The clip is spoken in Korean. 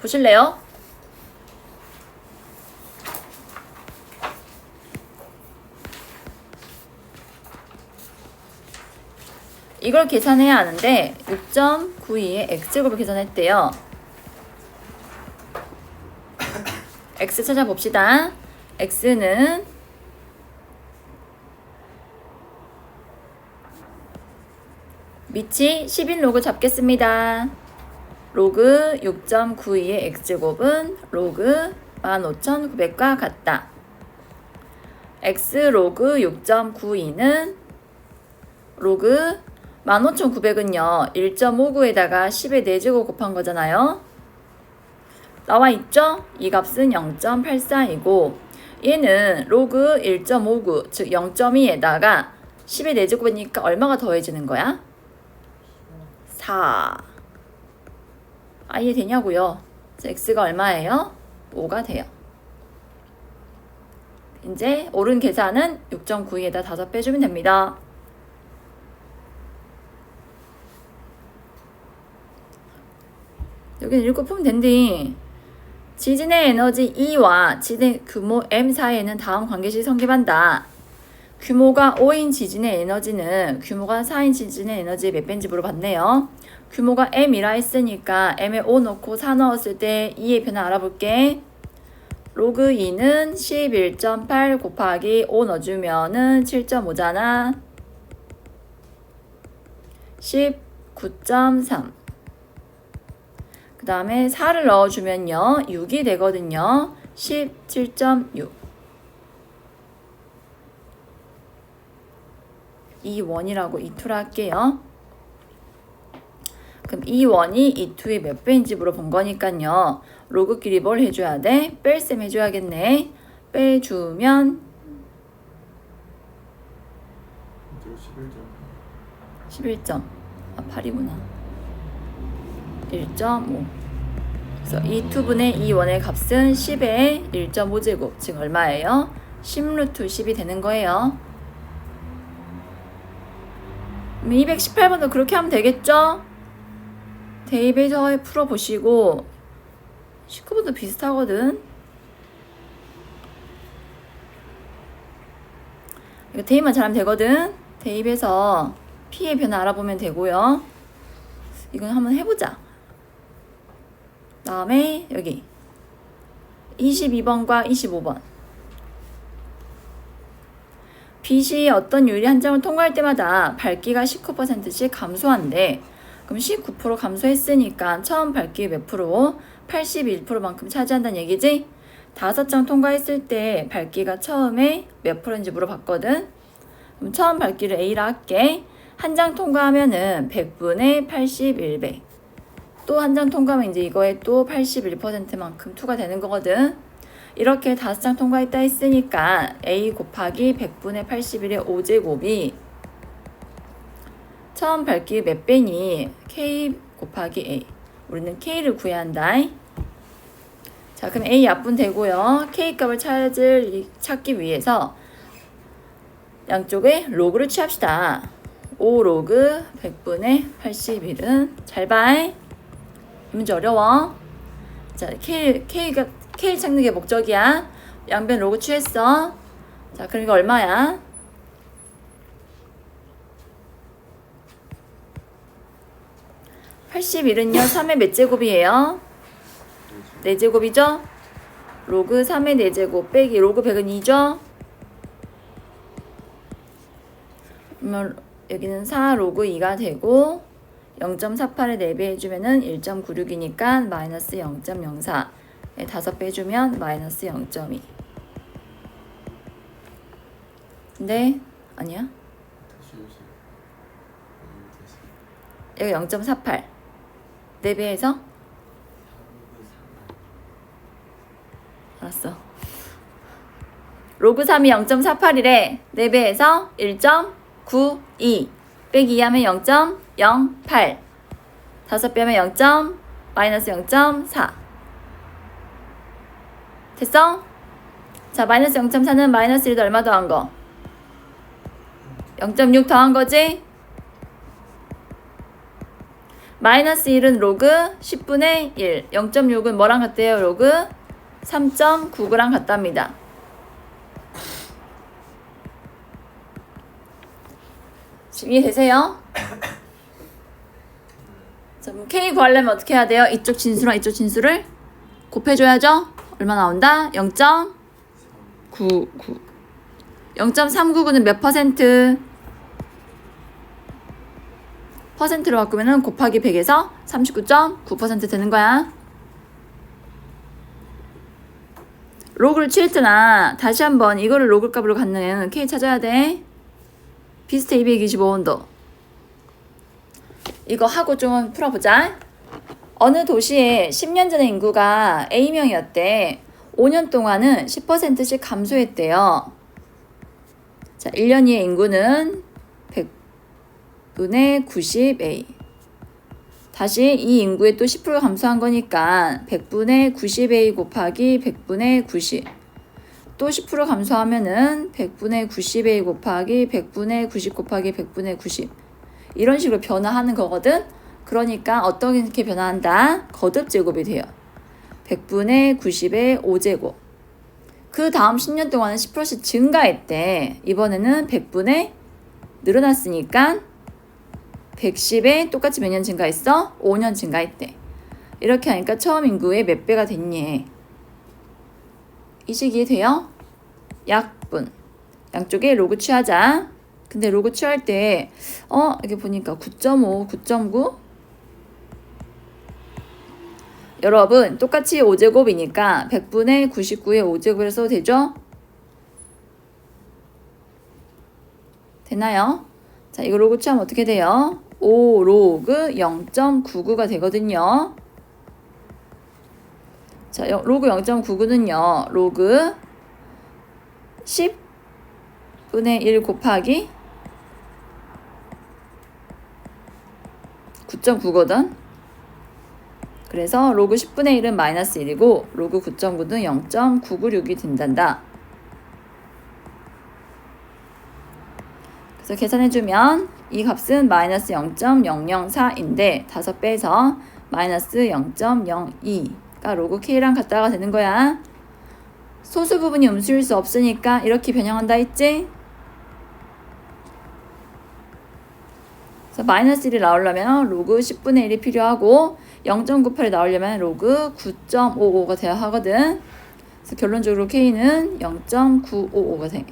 보실래요? 이걸 계산해야 하는데 6.92의 x제곱을 계산했대요. x 찾아봅시다. x는 밑이 11로그 잡겠습니다. 로그 6.92의 x제곱은 로그 15,900과 같다. x 로그 6.92는 로그 15,900은요. 1.59에다가 10의 4제곱 곱한 거잖아요. 나와 있죠? 이 값은 0.84이고 얘는 로그 1.59, 즉 0.2에다가 10의 4제곱이니까 얼마가 더해지는 거야? 4. 아, 이해 되냐고요? x가 얼마예요? 5가 돼요. 이제 옳은 계산은 6.92에다 5 빼주면 됩니다. 여기는 읽고 풀면 된디. 지진의 에너지 E와 지진 규모 M 사이에는 다음 관계식 성립한다. 규모가 5인 지진의 에너지는 규모가 4인 지진의 에너지의 몇 배인지 물어봤네요. 규모가 M이라 했으니까 M에 5 넣고 4 넣었을 때 2의 변화 알아볼게. 로그 2는 11.8 곱하기 5 넣어주면은 7.5잖아. 19.3. 그 다음에 4를 넣어주면요. 6이 되거든요. 17.6. 이 원이라고 이투를 할게요. 그럼 이 원이 이 투의 몇 배인지 물어본 거니까요. 로그끼리 뭘 해줘야 돼? 뺄셈 해줘야겠네. 빼주면 11점 11점. 아, 8이구나. 1.5. 그래서 이 투분의 이 원의 값은 10의 1.5제곱. 즉 얼마예요? 10루트 10이 되는 거예요. 218번도 그렇게 하면 되겠죠? 대입해서 풀어보시고 19번도 비슷하거든. 이거 대입만 잘하면 되거든. 대입해서 P의 변화 알아보면 되고요. 이건 한번 해보자. 다음에 여기 22번과 25번. 빛이 어떤 유리 한 장을 통과할 때마다 밝기가 19%씩 감소한대. 그럼 19% 감소했으니까 처음 밝기 몇 프로? 81%만큼 차지한다는 얘기지? 다섯 장 통과했을 때 밝기가 처음에 몇 프로인지 물어봤거든. 그럼 처음 밝기를 A라 할게. 한 장 통과하면은 100분의 81배. 또 한 장 통과하면 이제 이거에 또 81%만큼 투가 되는 거거든. 이렇게 다섯 장 통과했다 했으니까 A 곱하기 100분의 81의 5제곱이 처음 밝기 몇 배니? K 곱하기 A. 우리는 K를 구해야 한다. 자, 그럼 A 약분 되고요. K 값을 찾을, 찾기 위해서 양쪽에 로그를 취합시다. 5 로그 100분의 81은 잘 봐. 이 문제 어려워. 자, K, K가, K 찾는 게 목적이야. 양변 로그 취했어. 자, 이거 얼마야? (81은요) (3의 몇 제곱이에요) (4 제곱이죠) 로그 3의 4제곱 빼기 로그 100은 2죠 그러면 여기는 4 로그 2가 되고 0.48에 4배 해주면은 1.96이니까 마이너스 0.04에 5배 해주면 마이너스 0.2 근데 아니야? 여기 0.48 4배해서? 알았어. 로그 3이 0.48이래. 4배해서 1.92 빼기 2 하면 0.08 다섯 배 하면 0. 마이너스 0.4 됐어? 자 마이너스 0.4는 마이너스 1도 얼마 더한 거? 0.6 더한 거지? 마이너스 1은 로그 10분의 1. 0.6은 뭐랑 같대요? 로그 3.99랑 같답니다. 지금 이해되세요? 자, 그럼 K 구하려면 어떻게 해야 돼요? 이쪽 진수랑 이쪽 진수를 곱해줘야죠? 얼마 나온다? 0.99. 0.399는 몇 퍼센트? 퍼센트로 바꾸면은 곱하기 100에서 39.9% 되는 거야. 로그를 취했잖아. 다시 한번 이거를 로그 값으로 갖는 K 찾아야 돼. 비슷해 225온도. 이거 하고 좀 풀어보자. 어느 도시에 10년 전의 인구가 A명이었대. 5년 동안은 10%씩 감소했대요. 자, 1년 이의 인구는 100분의 90A. 다시 이 인구에 또 10% 감소한 거니까 100분의 90A 곱하기 100분의 90. 또 10% 감소하면은 100분의 90A 곱하기 100분의 90 곱하기 100분의 90. 이런 식으로 변화하는 거거든. 그러니까 어떻게 변화한다? 거듭 제곱이 돼요. 100분의 90의 5제곱. 그 다음 10년 동안은 10%씩 증가했대. 이번에는 100분의 늘어났으니까 110에 똑같이 몇 년 증가했어? 5년 증가했대. 이렇게 하니까 처음 인구의 몇 배가 됐니? 이 식이 돼요? 약분. 양쪽에 로그 취하자. 근데 로그 취할 때, 어, 이렇게 보니까 9.5, 9.9? 여러분, 똑같이 5제곱이니까 100분의 99의 5제곱을 써도 되죠? 되나요? 자, 이거 로그 취하면 어떻게 돼요? 5 로그 0.99가 되거든요. 자, 여- 로그 0.99는요. 로그 10분의 1 곱하기 9.9거든. 그래서 로그 10분의 1은 마이너스 1이고 로그 9.9는 0.996이 된단다. 그래서 계산해주면 이 값은 마이너스 0.004인데 다섯 빼서 마이너스 0.02가 로그 K랑 같다가 되는 거야. 소수 부분이 음수일 수 없으니까 이렇게 변형한다 했지? 그래서 마이너스 1이 나오려면 로그 10분의 1이 필요하고 0.98이 나오려면 로그 9.55가 돼야 하거든. 그래서 결론적으로 K는 0.955가 돼.